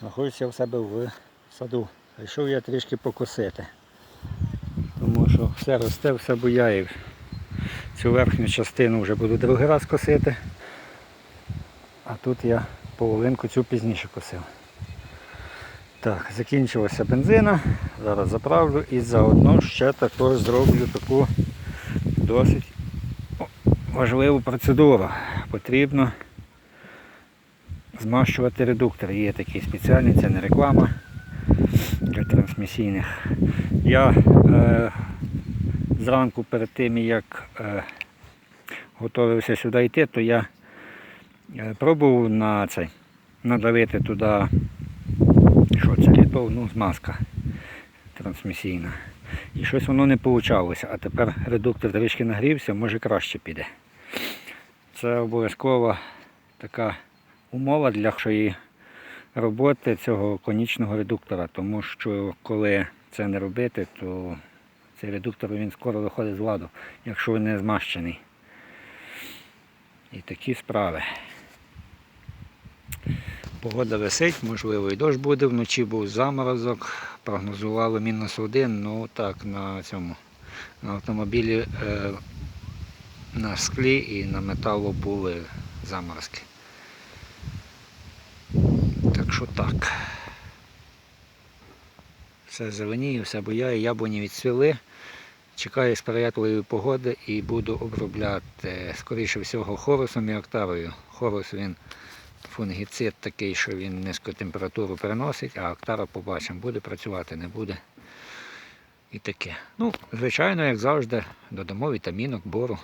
знаходжуся в себе в саду. Прийшов я трішки покосити. Тому що все росте, все буяє. Цю верхню частину вже буду другий раз косити. А тут я половинку цю пізніше косив. Так, закінчилася бензина. Зараз заправлю і заодно ще також зроблю таку досить важливу процедуру. Потрібно змащувати редуктор. Є такий спеціальний, це не реклама для трансмісійних. Я е, зранку перед тим, як е, готувався сюди йти, то я е, пробував на цей, надавити туди, що це літов, ну, змазка трансмісійна. І щось воно не вийшло. А тепер редуктор трішки нагрівся, може краще піде. Це обов'язкова така умова для нашої роботи цього конічного редуктора, тому що коли це не робити, то цей редуктор він скоро виходить з ладу, якщо він не змащений. І такі справи. Погода висить, можливо, і дощ буде, вночі був заморозок, прогнозували мінус один, ну так, на цьому на автомобілі е, на склі і на металу були заморозки. Так що так. Все зеленіє, все буяє, яблуні відцвіли. Чекаю сприятливої погоди і буду обробляти, скоріше всього, хорусом і октавою. Хорус він фунгіцид такий, що він низьку температуру переносить, а октара побачимо, буде працювати, не буде. І таке. Ну, звичайно, як завжди, додамо вітамінок, бору.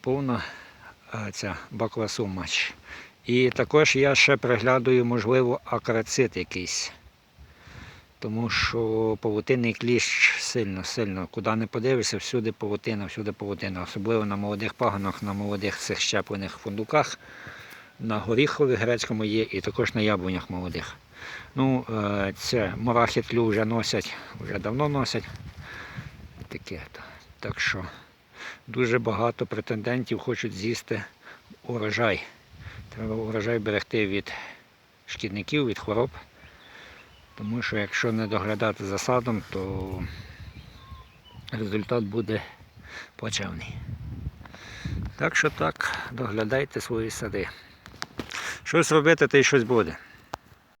Повна ця бакласумач. І також я ще приглядаю, можливо, акрацит якийсь. Тому що павутинний кліщ сильно, сильно. Куди не подивишся, всюди павутина, всюди павутина. Особливо на молодих паганах, на молодих цих щеплених фундуках, на горіхові грецькому є і також на яблунях молодих. Ну, е, це мурахи-тлю вже носять, вже давно носять. Таке. Так що дуже багато претендентів хочуть з'їсти урожай. Треба урожай берегти від шкідників, від хвороб. Тому що якщо не доглядати за садом, то результат буде плачевний. Так що так, доглядайте свої сади. Щось робити, то й щось буде.